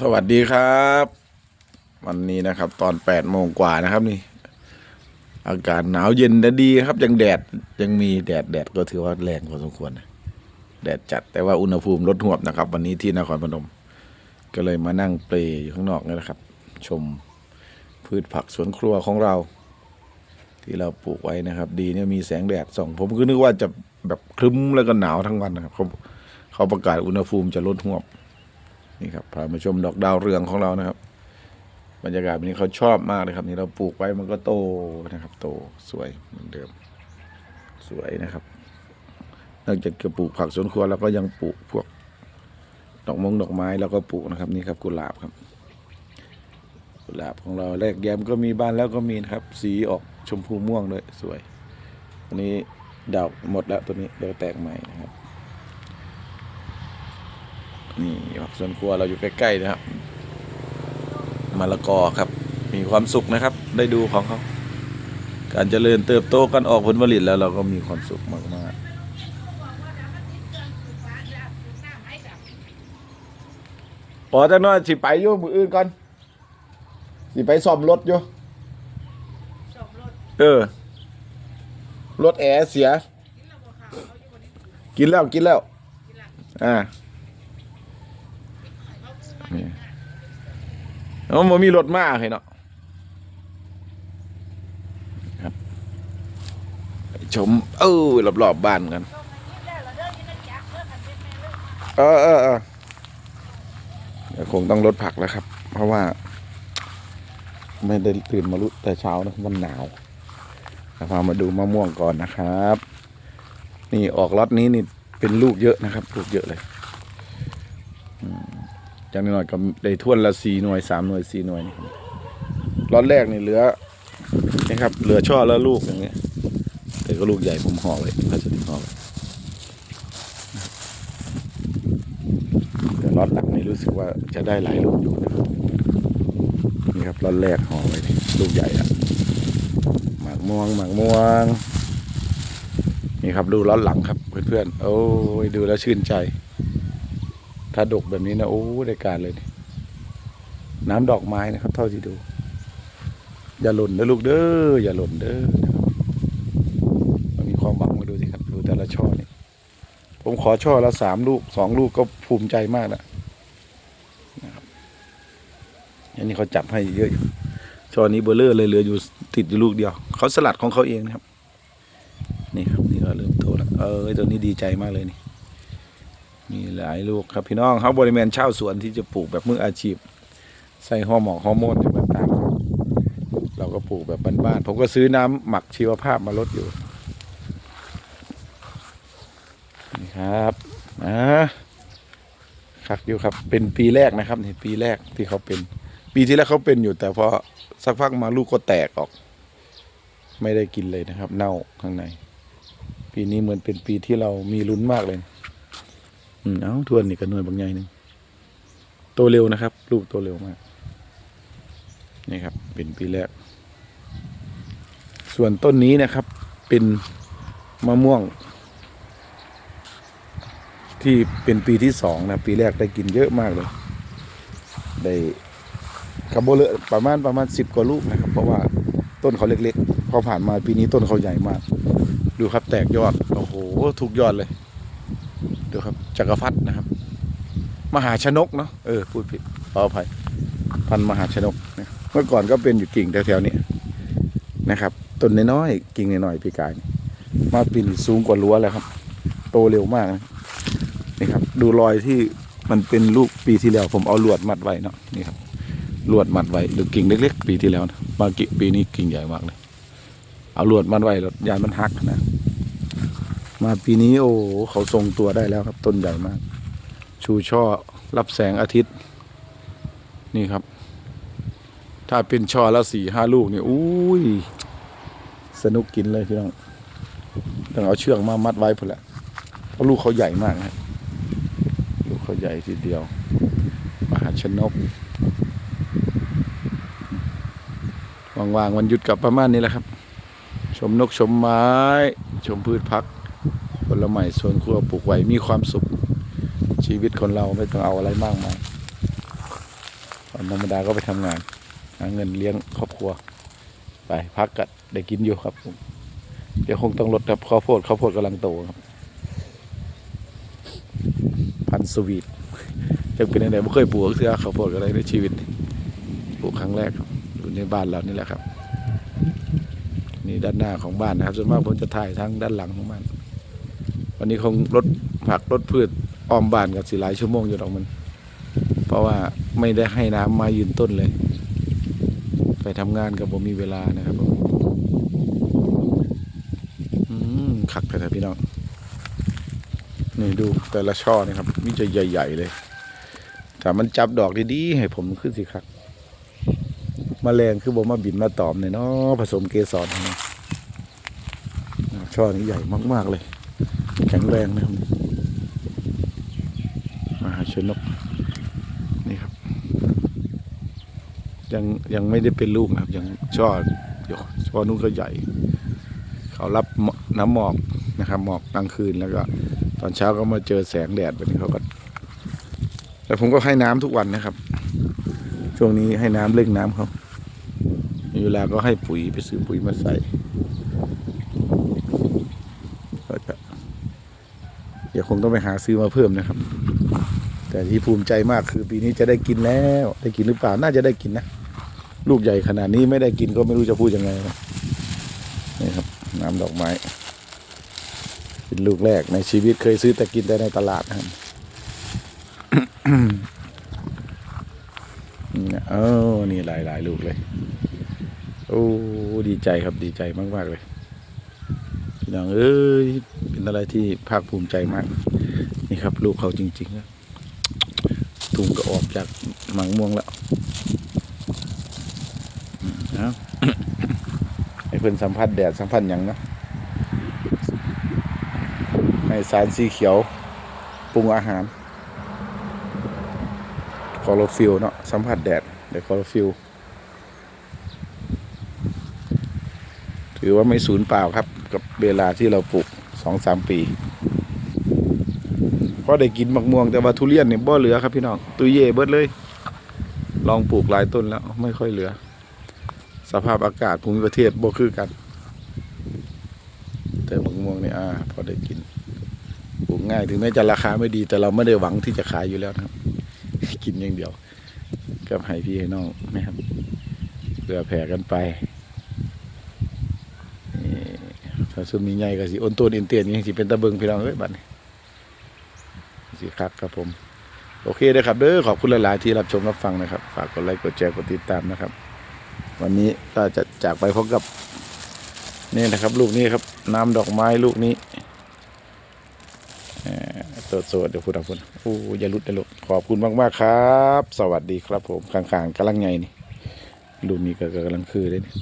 สวัสดีครับ วันนี้นะครับ ตอนแปดโมงกว่านะครับนี่ อากาศหนาวเย็นแต่ดีครับ ยังแดดยังมีแดดแดดก็ถือว่าแรงพอสมควรนะแดดจัดแต่ว่าอุณหภูมิลดหวบนะครับ วันนี้ที่นครพนม ก็เลยมานั่งเปลอยู่ข้างนอกนี่แหละครับ ชมพืชผักสวนครัวของเรา ที่เราปลูกไว้นะครับ ดีเนี่ยมีแสงแดดส่อง ผมก็นึกว่าจะแบบครึ้มแล้วก็หนาวทั้งวันนะครับเขาเขาประกาศอุณหภูมิจะลดหวบ นี่ครับพามาชมดอกดาวเรืองของเรานะครับ บรรยากาศแบบนี้เขาชอบมากเลยครับ นี่เราปลูกไว้มันก็โตนะครับ โตสวยเหมือนเดิม สวยนะครับนอกจากจะปลูกผักสวนครัวแล้วก็ยังปลูกพวกดอกมงดอกไม้แล้วก็ปลูกนะครับนี่ครับกุหลาบครับกุหลาบของเราแรกแย้มก็มีบ้านแล้วก็มีนะครับ สีออกชมพูม่วงด้วยสวยอันนี้ดอกหมดแล้วตัวนี้เดี๋ยวแตกใหม่นะครับ นี่ผักสวนครัวเราอยู่ใกล้ๆนะครับมะละกอครับ มีความสุขนะครับ ได้ดูของเขาการเจริญเติบโตกันออกผลผลิตแล้วเราก็มีความสุขมากๆพอจังน้อยสิไปอยู่มืออื่นก่อนสิไปซ่อมรถอยู่เออ รถแอร์เสีย กินแล้วกินแล้ว อ่า นี่ แล้วมันมีรถมาเห็นเนาะครับไปชมเออรอบๆบบ้านกันเออเออเออเดี๋ยวคงต้องลดผักแล้วครับ เพราะว่า ไม่ได้ตื่นมาลุแต่เช้านะมันหนาวพามาดูมะม่วงก่อนนะครับ นี่ออกล็อตนี้นี่เป็นลูกเยอะนะครับ ลูกเยอะเลย จากน้อยก็ได้ท่วนละสี่หน่วยสามหน่วยสี่หน่วยนี่ครับล็อตแรกนี่เหลือนี่ครับเหลือช่อแล้วลูกอย่างเงี้ยแต่ก็ลูกใหญ่ผมห่อไว้พลาสติกห่อไว้แต่ล็อตหลังนี่รู้สึกว่าจะได้หลายลูกอยู่นะครับนี่ครับล็อตแรกห่อไว้ลูกใหญ่อะหมากม่วงหมากม่วงนี่ครับดูล็อตหลังครับเพื่อนๆโอ้ยดูแล้วชื่นใจ ถ้าดกแบบนี้นะโอ้ได้การเลย น้ำดอกไม้นะครับ เท่าที่ดู อย่าหล่นนะลูกเด้ออย่าหล่นเด้อนะครับมันมีความหวังมาดูสิครับ ดูแต่ละช่อนี่ผมขอช่อละสามลูกสองลูกก็ภูมิใจมากแล้วนะครับอันนี้เขาจับให้เยอะอยู่ช่อนี้เบลเลอร์เลยเหลืออยู่ติดอยู่ลูกเดียวเขาสลัดของเขาเองนะครับ นี่ครับนี่ก็เริ่มโตแล้วเออตัวนี้ดีใจมากเลยนี่ มีหลายลูกครับพี่น้องเขาบริเวณเช่าสวนที่จะปลูกแบบมืออาชีพ ใส่ฮอร์โมนฮอร์โมนเนี่าตามเราก็ปลูกแบบบ้านๆผมก็ซื้อน้ำหมักชีวภาพมาลดอยู่นี่ครับอ่าคักอยู่ครับ เป็นปีแรกนะครับนี่ปีแรกที่เขาเป็น ปีที่แล้วเขาเป็นอยู่ แต่พอสักพักมาลูกก็แตกออก ไม่ได้กินเลยนะครับ เน่าข้างใน ปีนี้เหมือนเป็นปีที่เรามีลุ้นมากเลย อืมเอ้าทวนนี่ก็หน่วยบางใหญ่หนึ่งโตเร็วนะครับลูกโตเร็วมาก นี่ครับ เป็นปีแรก ส่วนต้นนี้นะครับ เป็นมะม่วง ที่เป็นปีที่สองนะ ปีแรกได้กินเยอะมากเลย ได้คาร์โบเลประมาณประมาณสิบกว่าลูกนะครับ เพราะว่าต้นเขาเล็กๆ พอผ่านมาปีนี้ต้นเขาใหญ่มาก ดูครับแตกยอด โอ้โห ทุกยอดเลย ดูครับจักรพรรดินะครับ มหาชนกเนาะเออพูดผิดขออภัยพันมหาชนกนะเมื่อก่อนก็เป็นอยู่กิ่งแถวๆนี้นะครับต้นน้อยๆกิ่งน้อยๆปีกายนมาปีนสูงกว่ารั้วแล้วครับ โตเร็วมากนะนี่ครับ ดูรอยที่มันเป็นลูกปีที่แล้วผมเอาลวดมัดไว้เนาะนี่ครับลวดมัดไว้หรือกิ่งเล็ก ๆ ปีที่แล้วนะมากิปีนี้กิ่งใหญ่มากเลยเอาลวดมัดไว้แล้วยานมันหักนะ มาปีนี้โอ้เขาทรงตัวได้แล้วครับ ต้นใหญ่มาก ชูช่อรับแสงอาทิตย์ นี่ครับ ถ้าเป็นช่อละสี่ห้าลูกนี่อุ้ย สนุกกินเลยพี่น้องต้องเอาเชือกมามัดไว้พอละเพราะลูกเขาใหญ่มากนะลูกเขาใหญ่ทีเดียว มหาชนกว่างๆวันหยุดกลับประมาณนี้แหละครับ ชมนกชมไม้ ชมพืชพัก ลไม้สวนครัวปลูกไว้มีความสุข ชีวิตคนเราไม่ต้องเอาอะไรมากมายวันธรรมดาก็ไปทำงาน หาเงินเลี้ยงครอบครัว ไปพักกัดได้กินอยู่ครับเดี๋ยวคงต้องลดครับข้าวโพดข้าวโพดกำลังโตครับ พันสวีทจะเป็นยังไงไม่เคยปลูกเสื้อข้าวโพดอะไรในชีวิตปลูกครั้งแรกครับอยู่ในบ้านเรานี่แหละครับ นี่ด้านหน้าของบ้านนะครับส่วนมากผมจะถ่ายทั้งด้านหลังของบ้าน วันนี้คงรถผักรถพืชอ้อมบ้านกับสิหลายชั่วโมงอยู่ดอกมัน เพราะว่าไม่ได้ให้น้ำมายืนต้นเลย ไปทำงานกับผมมีเวลานะครับผมขักแต่พี่น้องนี่ดูแต่ละช่อนี่ครับมิจะใหญ่ ๆ เลยถ้ามันจับดอกดีๆให้ผมขึ้นสิครับมแมลงคือผมมาบินมาตอมเนี่ยเนาะผสมเกสรช่อนี้ใหญ่มากๆเลย แข็งแรงนะครับมหาชนกนี่ครับ ยังยังไม่ได้เป็นลูกนะครับ ยังช่อเดี๋ยวช่อนู้นก็ใหญ่ เขารับน้ำหมอกนะครับ หมอกกลางคืนแล้วก็ ตอนเช้าก็มาเจอแสงแดดแบบนี้เขาก็แต่ผมก็ให้น้ำทุกวันนะครับ ช่วงนี้ให้น้ำเร่งน้ำเขามีเวลาก็ให้ปุ๋ยไปซื้อปุ๋ยมาใส่ก็จะ เดี๋ยวคงต้องไปหาซื้อมาเพิ่มนะครับ แต่ที่ภูมิใจมากคือปีนี้จะได้กินแล้ว ได้กินหรือเปล่าน่าจะได้กินนะลูกใหญ่ขนาดนี้ไม่ได้กินก็ไม่รู้จะพูดยังไงนะนี่ครับ น้ำดอกไม้เป็นลูกแรกในชีวิตเคยซื้อแต่กินแต่ในตลาดนะครับนี่นะเออนี่หลายหลายลูกเลย โอ้ดีใจครับดีใจมาก ๆ เลยพี่น้องเอ้ย เป็นอะไรที่ภาคภูมิใจมาก นี่ครับ ลูกเขาจริงๆนะถุงก็ออกจากหมังม่วงแล้วอืมเอาให้เพื่อนสัมผัสแดดสัมผัสหยังนะให้สารสีเขียวปรุงอาหารคอโรฟิลเนาะสัมผัสแดดเดี๋ยวคอโรฟิลถือว่าไม่สูญเปล่าครับ กับเวลาที่เราปลูก สองสามปีพอได้กินมะม่วงแต่ว่าทุเรียนเนี่ยบ่เหลือครับพี่น้องตุยเย่เบิดเลย ลองปลูกหลายต้นแล้วไม่ค่อยเหลือ สภาพอากาศภูมิประเทศบ่คือกัน แต่มะม่วงเนี่ยอ่าพอได้กินปลูกง่ายถึงแม้จะราคาไม่ดี แต่เราไม่ได้หวังที่จะขายอยู่แล้วนะครับกินอย่างเดียว กับให้พี่ให้น้องนะครับเพื่อแผ่กันไปนี่ถ้า ซุมมีใหญ่ก็สิอ้นต้นอินเตียนยังสิเป็นตะเบิงพี่น้องเอ้ยบัดนี้สิคักครับผม โอเคเด้ครับเด้อขอบคุณหลายๆที่รับชมรับฟังนะครับ ฝากกดไลค์กดแชร์กดติดตามนะครับ วันนี้ก็จะจากไปพบกับนี่นะครับ ลูกนี้ครับ น้ำดอกไม้ลูกนี้สดสดเดี๋ยวพูดเอาพูดโอ้อย่าลุดอย่าลุดขอบคุณมาก ๆ ครับ สวัสดีครับผมข้างๆกำลังไงนี่ลูกนี้ก็กำลังคือเลยนี่